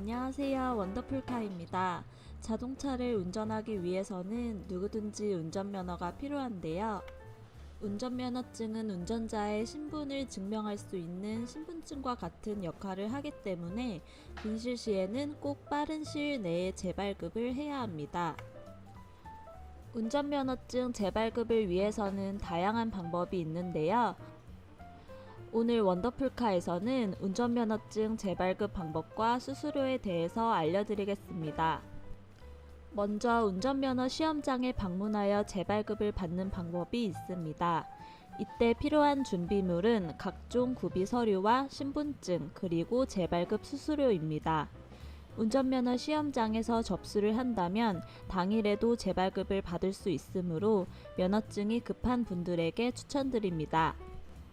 안녕하세요. 원더풀카입니다. 자동차를 운전하기 위해서는 누구든지 운전면허가 필요한데요. 운전면허증은 운전자의 신분을 증명할 수 있는 신분증과 같은 역할을 하기 때문에 분실 시에는 꼭 빠른 시일 내에 재발급을 해야 합니다. 운전면허증 재발급을 위해서는 다양한 방법이 있는데요. 오늘 원더풀카에서는 운전면허증 재발급 방법과 수수료에 대해서 알려드리겠습니다. 먼저 운전면허 시험장에 방문하여 재발급을 받는 방법이 있습니다. 이때 필요한 준비물은 각종 구비 서류와 신분증 그리고 재발급 수수료입니다. 운전면허 시험장에서 접수를 한다면 당일에도 재발급을 받을 수 있으므로 면허증이 급한 분들에게 추천드립니다.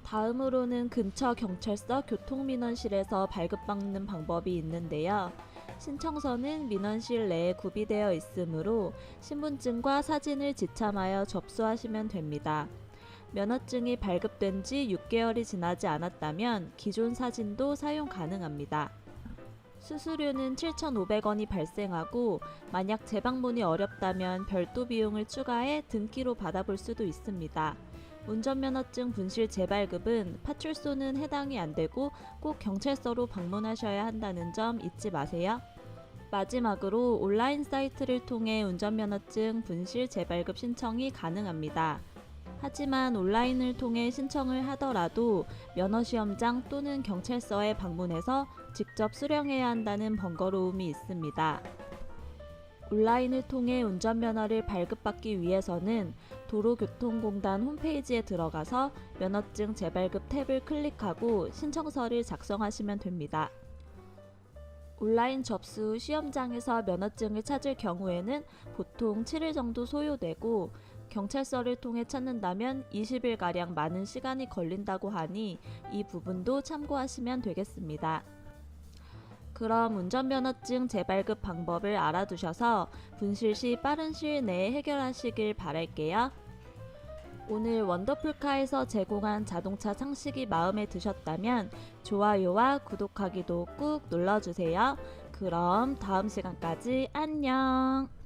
다음으로는 근처 경찰서 교통민원실에서 발급받는 방법이 있는데요. 신청서는 민원실 내에 구비되어 있으므로 신분증과 사진을 지참하여 접수하시면 됩니다. 면허증이 발급된 지 6개월이 지나지 않았다면 기존 사진도 사용 가능합니다. 수수료는 7,500원이 발생하고 만약 재방문이 어렵다면 별도 비용을 추가해 등기로 받아볼 수도 있습니다. 운전면허증 분실 재발급은 파출소는 해당이 안 되고 꼭 경찰서로 방문하셔야 한다는 점 잊지 마세요. 마지막으로 온라인 사이트를 통해 운전면허증 분실 재발급 신청이 가능합니다. 하지만 온라인을 통해 신청을 하더라도 면허시험장 또는 경찰서에 방문해서 직접 수령해야 한다는 번거로움이 있습니다. 온라인을 통해 운전면허를 발급받기 위해서는 도로교통공단 홈페이지에 들어가서 면허증 재발급 탭을 클릭하고 신청서를 작성하시면 됩니다. 온라인 접수 후 시험장에서 면허증을 찾을 경우에는 보통 7일 정도 소요되고 경찰서를 통해 찾는다면 20일가량 많은 시간이 걸린다고 하니 이 부분도 참고하시면 되겠습니다. 그럼 운전면허증 재발급 방법을 알아두셔서 분실 시 빠른 시일 내에 해결하시길 바랄게요. 오늘 원더풀카에서 제공한 자동차 상식이 마음에 드셨다면 좋아요와 구독하기도 꾹 눌러주세요. 그럼 다음 시간까지 안녕!